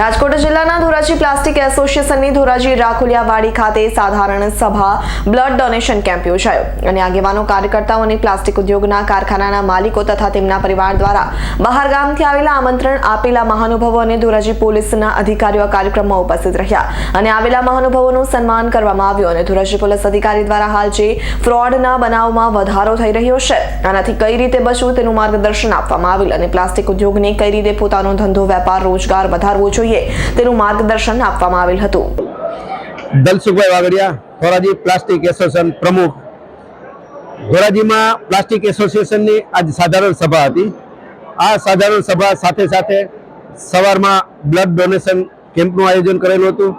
રાજકોટ જિલ્લાના ધોરાજી પ્લાસ્ટિક એસોસિએશનની ધોરાજી રાખોલિયાવાડી ખાતે સાધારણ સભા, બ્લડ ડોનેશન કેમ્પ યોજાયો. અને આગેવાનો, કાર્યકર્તાઓ અને પ્લાસ્ટિક ઉદ્યોગના કારખાનાના માલિકો તથા તેમના પરિવાર દ્વારા બહાર ગામથી આવેલા આમંત્રણ આપેલા મહાનુભાવો અને ધોરાજી પોલીસના અધિકારીઓ આ કાર્યક્રમમાં ઉપસ્થિત રહ્યા. અને આવેલા મહાનુભાવોનું સન્માન કરવામાં આવ્યું અને ધોરાજી પોલીસ અધિકારી દ્વારા હાલ જે ફ્રોડના બનાવમાં વધારો થઈ રહ્યો છે, આનાથી કઈ રીતે બચવું તેનું માર્ગદર્શન આપવામાં આવેલ અને પ્લાસ્ટિક ઉદ્યોગને કઈ રીતે પોતાનો ધંધો, વેપાર, રોજગાર વધારવો જોઈએ તેનું માર્ગદર્શન આપવામાં આવેલ હતું. દલસુખભાઈ વાગડિયા ધોરાજી પ્લાસ્ટિક એસોસિએશન પ્રમુખ. ધોરાજીમાં પ્લાસ્ટિક એસોસિએશનની આજ સાધારણ સભા હતી. આ સાધારણ સભા સાથે સાથે સવારમાં બ્લડ ડોનેશન કેમ્પનું આયોજન કરેલું હતું.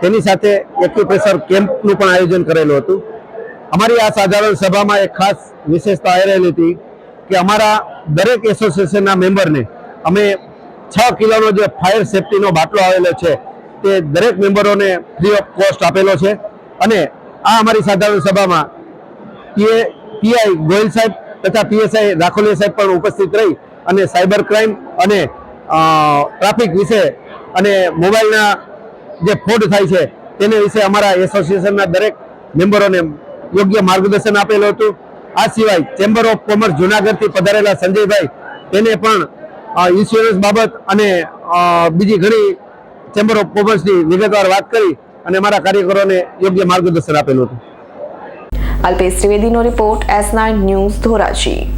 તેની સાથે એક્યુપ્રેશર કેમ્પનું પણ આયોજન કરેલું હતું. અમારી આ સાધારણ સભામાં એક ખાસ વિશેષતા એ રહેલી હતી કે અમારા દરેક એસોસિએશનના મેમ્બરને અમે છ કિલોનો જે ફાયર સેફટીનો બાટલો આવેલો છે, તે દરેક મેમ્બરોને ફ્રી ઓફ કોસ્ટ આપેલો છે. અને આ અમારી સાધારણ સભામાં પીએ, પીઆઈ ગોયલ સાહેબ તથા પીએસઆઈ રાખોલિયા સાહેબ પણ ઉપસ્થિત રહી અને સાયબર ક્રાઇમ અને ટ્રાફિક વિશે અને મોબાઈલના જે ફોડ થાય છે, તેને વિશે અમારા એસોસિએશનના દરેક મેમ્બરોને યોગ્ય માર્ગદર્શન આપેલું હતું. આ સિવાય ચેમ્બર ઓફ કોમર્સ જુનાગઢથી પધારેલા સંજયભાઈ, તેને પણ ઇન્સ્યોરન્સ બાબત અને બીજી ઘણી ચેમ્બર ઓફ કોમર્સની વિગતવાર વાત કરી અને મારા કાર્યકરોને યોગ્ય માર્ગદર્શન આપેલું હતું. Alpesh ત્રિવેદીનો report S nine news Dhoraji.